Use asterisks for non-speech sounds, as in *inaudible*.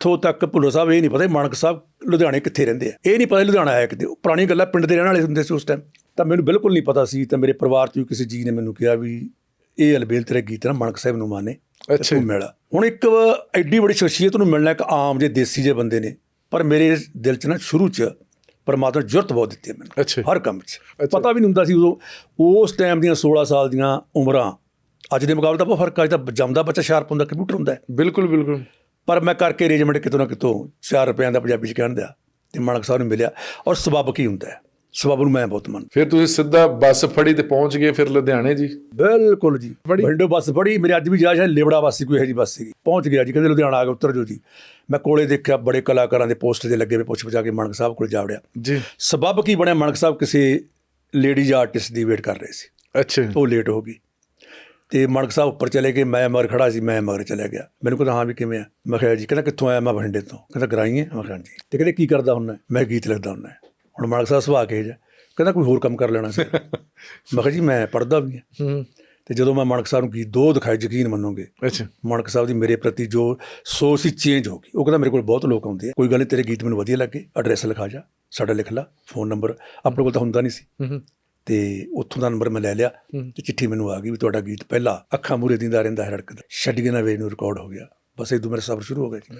ਇੱਥੋਂ ਤੱਕ ਭੁੱਲਰ ਸਾਹਿਬ ਇਹ ਨਹੀਂ ਪਤਾ ਮਾਨਕ ਸਾਹਿਬ ਲੁਧਿਆਣੇ ਕਿੱਥੇ ਰਹਿੰਦੇ ਆ। ਇਹ ਨਹੀਂ ਪਤਾ ਲੁਧਿਆਣਾ ਆਇਆ ਕਿਤੇ ਪੁਰਾਣੀ ਗੱਲਾਂ ਪਿੰਡ ਦੇ ਰਹਿਣ ਵਾਲੇ ਹੁੰਦੇ ਸੀ ਉਸ ਟਾਈਮ ਤਾਂ ਮੈਨੂੰ ਬਿਲਕੁਲ ਨਹੀਂ ਪਤਾ ਸੀ ਤਾਂ ਮੇਰੇ ਪਰਿਵਾਰ ਚੋਂ ਕਿਸੇ ਜੀ ਨੇ ਮੈਨੂੰ ਕਿਹਾ ਵੀ ਇਹ ਅਲਬੇਲ ਤੇਰੇ ਗੀਤ ਨਾ ਮਾਨਕ ਸਾਹਿਬ ਨੂੰ ਮਾਨੇ ਅੱਛਾ। ਤੂੰ ਮਿਲ। ਹੁਣ ਇੱਕ ਐਡੀ ਬੜੀ ਸ਼ਖਸੀਅਤ ਨੂੰ ਮਿਲਣਾ ਇੱਕ ਆਮ ਜੇ ਦੇਸੀ ਜੇ ਬੰਦੇ ਨੇ। ਪਰ ਮੇਰੇ ਦਿਲ 'ਚ ਨਾ ਸ਼ੁਰੂ 'ਚ ਪਰਮਾਤਮਾ ਜੁਰਤ ਬਹੁਤ ਦਿੱਤੀ ਮੈਨੂੰ। ਹਰ ਕੰਮ 'ਚ। ਪਤਾ ਵੀ ਨਹੀਂ ਹੁੰਦਾ ਸੀ ਉਦੋਂ ਉਸ ਟਾਈਮ ਦੀਆਂ 16 ਸਾਲ ਦੀਆਂ ਉਮਰਾਂ ਅੱਜ ਦੇ ਮੁਕਾਬਲੇ ਤਾਂ ਬਹੁਤ ਫ਼ਰਕ ਆ ਅੱਜ ਤਾਂ ਜੰਮਦਾ ਬੱਚਾ ਸ਼ਾਰਪ ਹੁੰਦਾ ਕੰਪਿਊਟਰ ਹੁੰਦਾ। ਬਿਲਕੁਲ ਬਿਲਕੁਲ। ਪਰ ਮੈਂ ਕਰਕੇ ਅਰੇਂਜਮੈਂਟ ਕਿਤੋਂ ਨਾ ਕਿਤੋਂ 4 ਰੁਪਿਆਂ ਦਾ ਪੰਜਾਬੀ ਚ ਕਹਿਣ ਦਿਆ ਤੇ ਮਾਨਕ ਸਾਹਿਬ ਨੂੰ ਮਿਲਿਆ ਔਰ ਸਬੱਬ ਕੀ ਹੁੰਦਾ ਹੈ? ਸਬੱਬ ਨੂੰ ਮੈਂ ਬਹੁਤ ਮੰਨਦਾ। ਫਿਰ ਤੁਸੀਂ ਸਿੱਧਾ ਬੱਸ ਫੜੀ ਤੇ ਪਹੁੰਚ ਗਏ ਫਿਰ ਲੁਧਿਆਣੇ ਜੀ? ਬਿਲਕੁਲ ਜੀ। ਵਿੰਡੋ ਬੱਸ ਫੜੀ ਮੇਰੇ ਅੱਜ ਵੀ ਯਾਦ ਹੈ ਲੇਬੜਾ ਬੱਸ ਸੀ ਕੋਈ ਇਹੋ ਜਿਹੀ ਬੱਸ ਸੀਗੀ। ਪਹੁੰਚ ਗਿਆ ਜੀ ਕਹਿੰਦੇ ਲੁਧਿਆਣਾ ਆ ਕੇ ਉਤਰ ਜੋ ਜੀ। ਮੈਂ ਕੋਲੇ ਦੇਖਿਆ ਬੜੇ ਕਲਾਕਾਰਾਂ ਦੇ ਪੋਸਟਰ ਦੇ ਲੱਗੇ ਵੇ ਪੁੱਛ ਪੁਛਾ ਕੇ ਮਾਨਕ ਸਾਹਿਬ ਕੋਲ ਜਾ ਵੜਿਆ। ਜੀ। ਸਬੱਬ ਕੀ ਬਣਿਆ? ਮਾਨਕ ਸਾਹਿਬ ਕਿਸੇ ਲੇਡੀਜ਼ ਆਰਟਿਸਟ ਦੀ ਵੇਟ ਕਰ ਰਹੇ ਸੀ। ਅੱਛਾ। ਉਹ ਲੇਟ ਹੋ ਗਈ। ਤੇ ਮਾਨਕ ਸਾਹਿਬ ਉੱਪਰ ਚਲੇ ਗਏ ਮੈਂ ਮਗਰ ਖੜਾ ਸੀ ਮੈਂ ਮਗਰ ਚਲਿਆ ਗਿਆ। ਮੈਨੂੰ ਕਹਿੰਦਾ ਹਾਂ ਵੀ ਕਿਵੇਂ ਆ? ਮੈਂ ਕਿਹਾ ਜੀ ਕਹਿੰਦਾ ਕਿੱਥੋਂ ਆਇਆ? ਮੈਂ ਬਠਿੰਡੇ ਤੋਂ। ਕਹਿੰਦਾ ਗਰਾਈ ਹੈ? ਮੈਂ ਕਿਹਾ ਜੀ ਤੇ ਕਹਿੰਦੇ ਕੀ ਕਰਦਾ ਹੁੰਦਾ? ਮੈਂ ਗੀਤ ਲਿਖਦਾ ਹੁੰਦਾ। ਹੁਣ ਮਾਨਕ ਸਾਹਿਬ ਸੁਭਾਅ ਕੇ ਜਾ ਕਹਿੰਦਾ ਕੋਈ ਹੋਰ ਕੰਮ ਕਰ ਲੈਣਾ ਸੀ। *laughs* ਮੈਂ ਕਿਹਾ ਜੀ ਮੈਂ ਪੜ੍ਹਦਾ ਵੀ ਹਾਂ। ਤੇ ਜਦੋਂ ਮੈਂ ਮਾਨਕ ਸਾਹਿਬ ਨੂੰ ਗੀਤ ਦੋ ਦਿਖਾਏ ਯਕੀਨ ਮੰਨੋਗੇ? ਅੱਛਾ। ਮਾਨਕ ਸਾਹਿਬ ਦੀ ਮੇਰੇ ਪ੍ਰਤੀ ਜੋ ਸੋਚ ਸੀ ਚੇਂਜ ਹੋ ਗਈ। ਉਹ ਕਹਿੰਦਾ ਮੇਰੇ ਕੋਲ ਬਹੁਤ ਲੋਕ ਆਉਂਦੇ ਆ। ਕੋਈ ਗੱਲ ਨਹੀਂ ਤੇਰੇ ਗੀਤ ਮੈਨੂੰ ਵਧੀਆ ਲੱਗੇ। ਐਡਰੈਸ ਲਿਖਾ ਜਾ ਸਾਡਾ ਲਿਖ ਲਾ ਫੋਨ ਨੰਬਰ ਆਪਣੇ ਕੋਲ ਤਾਂ ਹੁੰਦਾ ਨਹੀਂ ਸੀ। ਤੇ ਉੱਥੋਂ ਦਾ ਨੰਬਰ ਮੈਂ ਲੈ ਲਿਆ ਤੇ ਚਿੱਠੀ ਮੈਨੂੰ ਆ ਗਈ ਵੀ ਤੁਹਾਡਾ ਗੀਤ ਪਹਿਲਾ ਅੱਖਾਂ ਮੂਰੇ ਦਿੰਦਾ ਰਹਿੰਦਾ ਹੈ ਰੜਕਦਾ ਛੱਡ ਕੇ ਨਾ ਵੇ ਨੂੰ ਰਿਕਾਰਡ ਹੋ ਗਿਆ। ਬਸ ਇਹ ਤੋਂ ਮੇਰਾ ਸਫ਼ਰ ਸ਼ੁਰੂ ਹੋ ਗਿਆ ਜੀ।